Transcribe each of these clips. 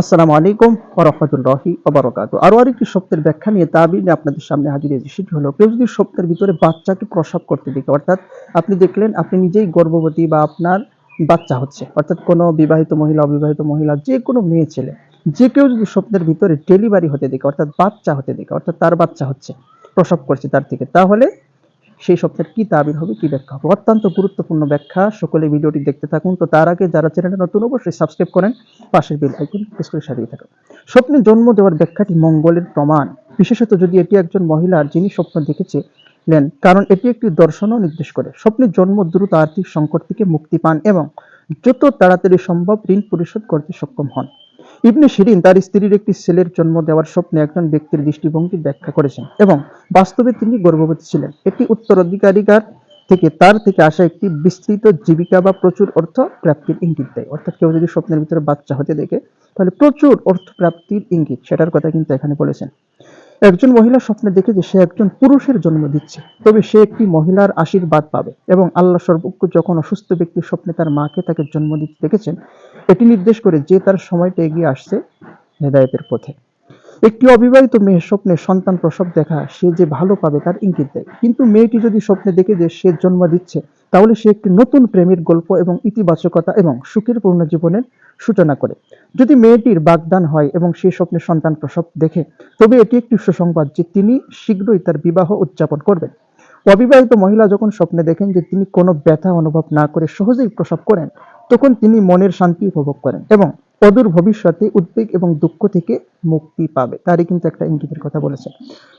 আসসালামু আলাইকুম ওরহমতুল্লাহি ওবরাকাত আরও আরেকটি স্বপ্নের ব্যাখ্যা নিয়ে তাবি নিয়ে আপনাদের সামনে হাজির হয়েছি। সেটি হলো, কেউ যদি স্বপ্নের ভিতরে বাচ্চাকে প্রসব করতে দেখে, অর্থাৎ আপনি দেখলেন আপনি নিজেই গর্ভবতী বা আপনার বাচ্চা হচ্ছে, অর্থাৎ কোনো বিবাহিত মহিলা, অবিবাহিত মহিলা, যে কোনো মেয়ে ছেলে, যে কেউ যদি স্বপ্নের ভিতরে ডেলিভারি হতে দেখে, অর্থাৎ বাচ্চা হতে দেখে, অর্থাৎ তার বাচ্চা হচ্ছে, প্রসব করছে তার থেকে, তাহলে সেই স্বপ্নের কি তাবির হবে, কি ব্যাখ্যা হবে? অত্যন্ত গুরুত্বপূর্ণ ব্যাখ্যা। সকলে ভিডিওটি দেখতে থাকুন। তো তার আগে যারা চ্যানেলে নতুন, অবশ্যই সাবস্ক্রাইব করেন। পাশের বেল আইকন প্রেস করে সারিয়ে থাকুন। স্বপ্নে জন্ম দেওয়ার ব্যাখ্যাটি মঙ্গলের প্রমাণ। বিশেষত যদি এটি একজন মহিলার যিনি স্বপ্ন দেখেছিলেন, কারণ এটি একটি দর্শনও নির্দেশ করে। স্বপ্নের জন্ম দ্রুত আর্থিক সংকট থেকে মুক্তি পান এবং যত তাড়াতাড়ি সম্ভব ঋণ পরিশোধ করতে সক্ষম হন। ইবনে শিরিন তার স্ত্রীর একটি ছেলের জন্ম দেওয়ার স্বপ্নে একজন ব্যক্তির দৃষ্টিভঙ্গি ব্যাখ্যা করেছেন এবং বাস্তবে তিনি গর্ভবতী ছিলেন। একটি উত্তরাধিকারিকার থেকে তার থেকে আসা একটি বিস্তৃত জীবিকা বা প্রচুর অর্থ প্রাপ্তির ইঙ্গিত দেয়। অর্থাৎ কেউ যদি স্বপ্নের ভিতরে বাচ্চা হতে দেখে, তাহলে প্রচুর অর্থ প্রাপ্তির ইঙ্গিত, সেটার কথা কিন্তু এখানে বলেছেন। একজন মহিলা স্বপ্নে দেখে যে সে একজন পুরুষের জন্ম দিচ্ছে। তবে সে একটি মহিলার আশীর্বাদ পাবে এবং আল্লাহ সর্বজ্ঞ যখন অসুস্থ ব্যক্তির স্বপ্নে তার মাকে তাকে জন্ম দিতে দেখেছেন, এটি নির্দেশ করে যে তার সময়টা এগিয়ে আসছে হেদায়তের পথে। একটি অবিবাহিত মেয়ের স্বপ্নে সন্তান প্রসব দেখা, সে যে ভালো পাবে তার ইঙ্গিত দেয়। কিন্তু মেয়েটি যদি স্বপ্নে দেখে যে সে জন্ম দিচ্ছে, তাহলে সে একটি নতুন প্রেমের গল্প এবং ইতিবাচকতা এবং সুখের পূর্ণ জীবনের সূচনা করে। যদি মেয়েটির বাগদান হয় এবং সে স্বপ্নে সন্তান প্রসব দেখে, তবে এটি একটি সুসংবাদ যে তিনি শীঘ্রই তার বিবাহ উদযাপন করবেন। অবিবাহিত মহিলা যখন স্বপ্নে দেখেন যে তিনি কোনো ব্যথা অনুভব না করে সহজেই প্রসব করেন, তখন তিনি মনের শান্তি উপভোগ করেন এবং অদূর ভবিষ্যতে উদ্বেগ এবং দুঃখ থেকে মুক্তি পাবে। তারই কিন্তু একটা ইঙ্গিতের কথা বলেছেন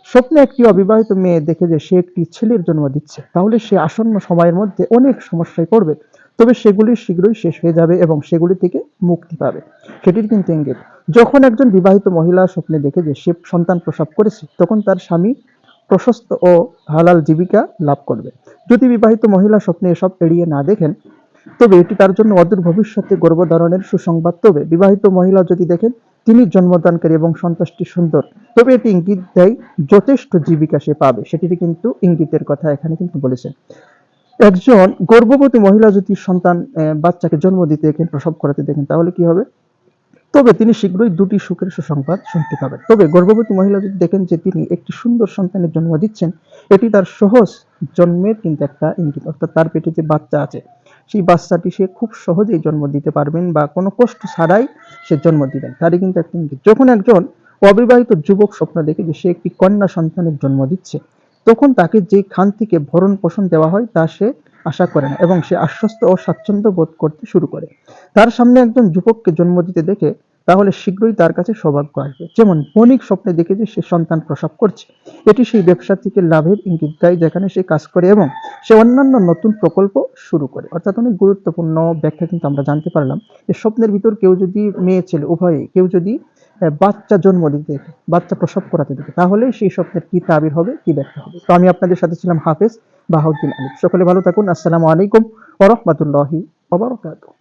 স্বপ্নে একটি অবিবাহিত মেয়ে দেখে যে সে একটি ছেলের জন্ম দিচ্ছে, তাহলে সে আসন্ন সময়ের মধ্যে অনেক সমস্যায় পড়বে। তবে সেগুলি শীঘ্রই শেষ হয়ে যাবে এবং সেগুলি থেকে মুক্তি পাবে। সেটির কিন্তু ইঙ্গিত, যখন একজন বিবাহিত মহিলা স্বপ্নে দেখে যে সে সন্তান প্রসব করেছে, তখন তার স্বামী প্রশস্ত ও হালাল জীবিকা লাভ করবে। যদি বিবাহিত মহিলা স্বপ্নে এসব এড়িয়ে না দেখেন তবে এটি তার জন্য অদূর ভবিষ্যতে গর্ভধারণের সুসংবাদ। তবে বিবাহিত মহিলা যদি দেখেন, তিনি জন্মদানকারী এবং সন্তানটি সুন্দর। তবে এটি ইঙ্গিত দেয়, যথেষ্ট জীবিকা সে পাবে। সেটির কিন্তু ইঙ্গিতের কথা এখানে কিন্তু বলেছেন একজন গর্ভবতী মহিলা যদি সন্তান বাচ্চাকে জন্ম দিতে দেখেন, প্রসব করাতে দেখেন, তাহলে কি হবে? তবে তিনি শীঘ্রই দুটি সুখের সুসংবাদ শুনতে পাবেন। তবে গর্ভবতী মহিলা যদি দেখেন যে তিনি একটি সুন্দর সন্তানের জন্ম দিচ্ছেন, এটি তার সহজ জন্মের কিন্তু একটা ইঙ্গিত, অর্থাৎ তার পেটে যে বাচ্চা আছে সেই বাচ্চাটি সে খুব সহজেই জন্ম দিতে পারবেন বা কোনো কষ্ট ছাড়াই সে জন্ম দিবেন। তারই কিন্তু একটা যখন একজন অবিবাহিত যুবক স্বপ্ন দেখে যে সে একটি কন্যা সন্তানের জন্ম দিচ্ছে, তখন তাকে যে খান থেকে ভরণ পোষণ দেওয়া হয় তা সে আশা করে না এবং সে আশ্বস্ত ও স্বাচ্ছন্দ্য বোধ করতে শুরু করে। তার সামনে একজন যুবককে জন্ম দিতে দেখে তাহলে শীঘ্রই তার কাছে সৌভাগ্য আসবে। যেমন বণিক স্বপ্নে দেখে যে সে সন্তান প্রসব করছে, এটি সেই ব্যবসা থেকে লাভের ইঙ্গিত দেয় যেখানে সে কাজ করে এবং সে অন্যান্য নতুন প্রকল্প শুরু করে। অর্থাৎ অনেক গুরুত্বপূর্ণ ব্যাখ্যা কিন্তু আমরা জানতে পারলাম যে স্বপ্নের ভিতর কেউ যদি মেয়ে, ছেলে, উভয়ে কেউ যদি বাচ্চা জন্ম দিতে বাচ্চা প্রসব করাতে দেখে, তাহলে সেই স্বপ্নের কি তাবির হবে, কি ব্যাখ্যা হবে? তো আমি আপনাদের সাথে ছিলাম হাফেজ বাহাউদ্দিন আলী। সকলে ভালো থাকুন। আসসালামু আলাইকুম ওরহমতুল্লাহি ওবরাকাতুহ